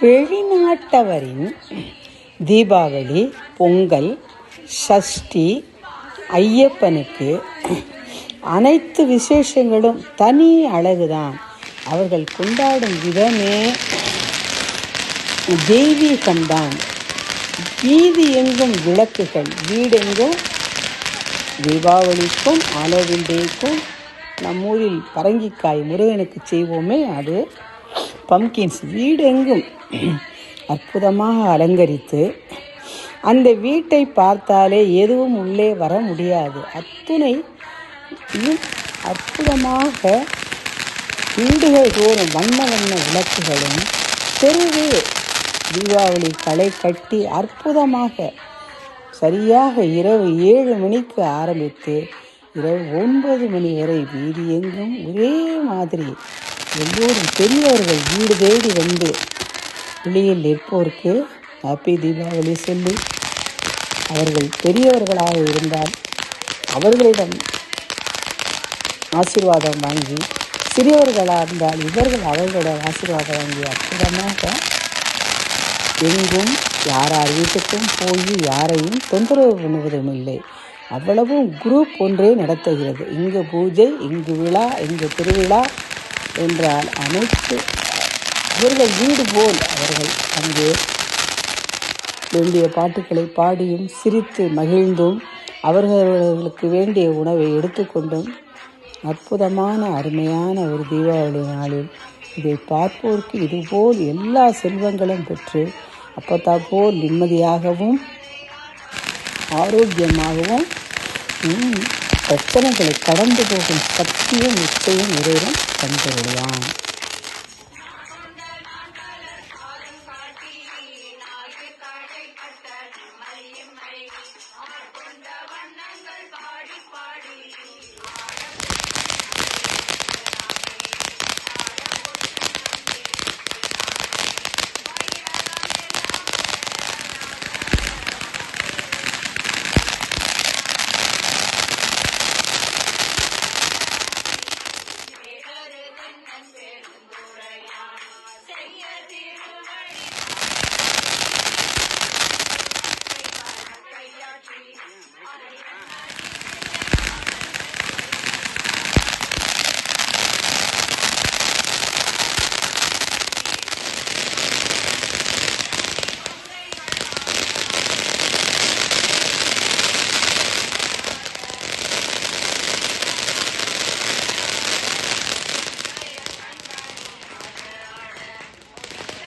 வெளிநாட்டவரின் தீபாவளி பொங்கல் சஷ்டி ஐயப்பனுக்கு அனைத்து விசேஷங்களும் தனி அழகுதான். அவர்கள் கொண்டாடும் விதமே தெய்வீகம்தான். வீதி எங்கும் விளக்குகள் வீடெங்கும் தீபாவளிக்கும் ஆலோவில் டேக்கும் பரங்கிக்காய் முருகனுக்கு செய்வோமே அது பம்கின்ஸ் வீடெங்கும் அற்புதமாக அலங்கரித்து அந்த வீட்டை பார்த்தாலே எதுவும் உள்ளே வர முடியாது. அத்துணை அற்புதமாக வீடுகள் தோறும் வண்ண வண்ண விளக்குகளும் தெருவே தீபாவளி களை கட்டி அற்புதமாக சரியாக இரவு ஏழு மணிக்கு ஆரம்பித்து இரவு ஒன்பது மணி வரை வீதி எங்கும் ஒரே மாதிரி எல்லோரும் பெரியவர்கள் வீடு தேடி வந்து வெளியில் நிற்போருக்கு ஹாப்பி தீபாவளி சொல்லி அவர்கள் பெரியவர்களாக இருந்தால் அவர்களிடம் ஆசீர்வாதம் வாங்கி சிறியவர்களாக இருந்தால் இவர்கள் அவர்களோட ஆசீர்வாதம் வாங்கி அற்புதமாக எங்கும் யாரார் வீட்டுக்கும் போய் யாரையும் தொந்தரவு பண்ணுவதும் இல்லை. அவ்வளவும் குரூப் ஒன்றே நடத்துகிறது. இங்கு பூஜை இங்கு விழா இங்கு திருவிழா என்றால் அனைத்து இவர்கள் வீடு போல் அவர்கள் அங்கே வேண்டிய பாட்டுக்களை பாடியும் சிரித்து மகிழ்ந்தும் அவர்களுக்கு வேண்டிய உணவை எடுத்துக்கொண்டும் அற்புதமான அருமையான ஒரு தீபாவளி நாளில் இதை பார்ப்போருக்கு இதுபோல் எல்லா செல்வங்களும் பெற்று அப்பத்தா போல் நிம்மதியாகவும் ஆரோக்கியமாகவும் பிரச்சனைகளை கடந்து போகும் சக்தியும் நிச்சயம் இறைவன் தந்துள்ளான்